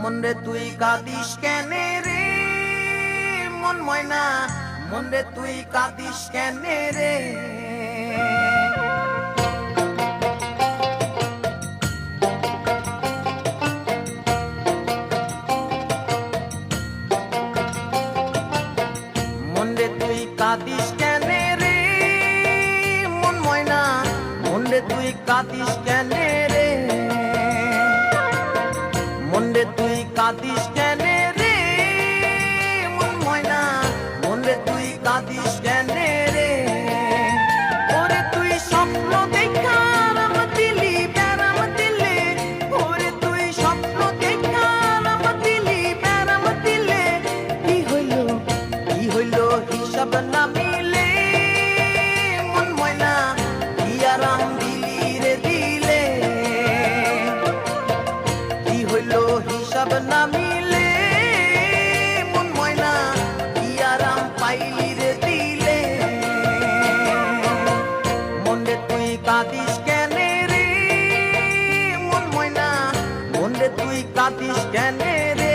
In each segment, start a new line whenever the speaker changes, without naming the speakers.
মন রে তুই কাঁদিস কেনে রে? মন ময়না, মন রে তুই কাঁদিস কেনে রে? কাঁদিস কেনে রে? মন ময়না, মন রে তুই কাঁদিস কেনে কাঁদিস কেন রে? মন ময়না মন তুই কাঁদিস কেন রে? রে?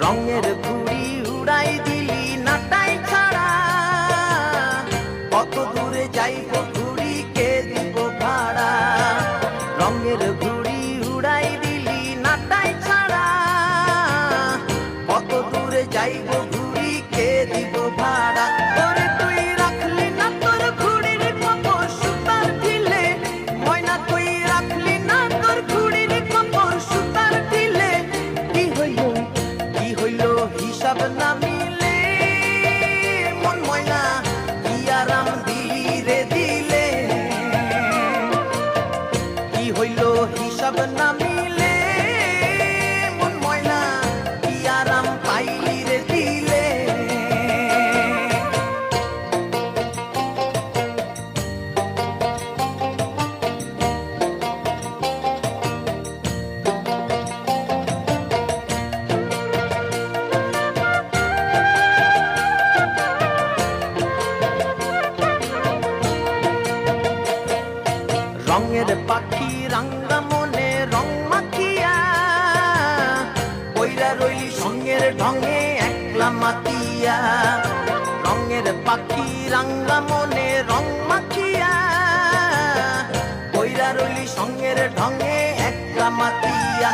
রঙের ঘুড়ি উড়াই দিলি উড়াই দিলি নাটাই ছাড়া। কত দূরে যাইব ঘুড়ি কে দিব ভাড়া? ওরে তুই রাখলি না তোর ঘুড়ির কপর সুতার ঢিলে ময়না, তুই রাখলি না তোর ঘুড়ির কপর সুতার ঢিলে কি হইল কি হইল হিসাব না পাখি রাঙ্গা মনে রং মাখিয়া কইরা রইলি সঙ্গের ঢঙে একলা মাতিয়া। রঙের পাখি রাঙ্গা মনে রং মাখিয়া কইরা রইলি সঙ্গের ঢঙে একলা মাতিয়া।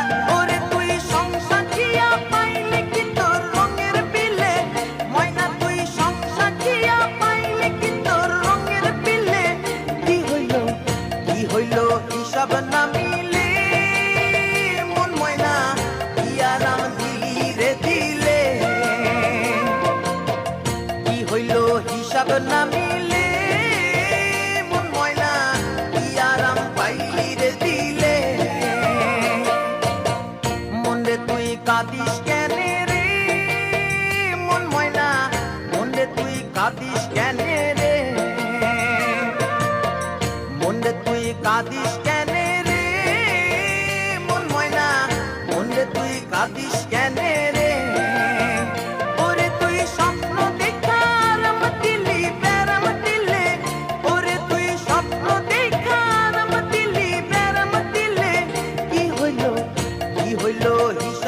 কাঁদিস কেন রে? মন ময়না তুই কাঁদিস রে? রে তুই কাঁদিস কেনে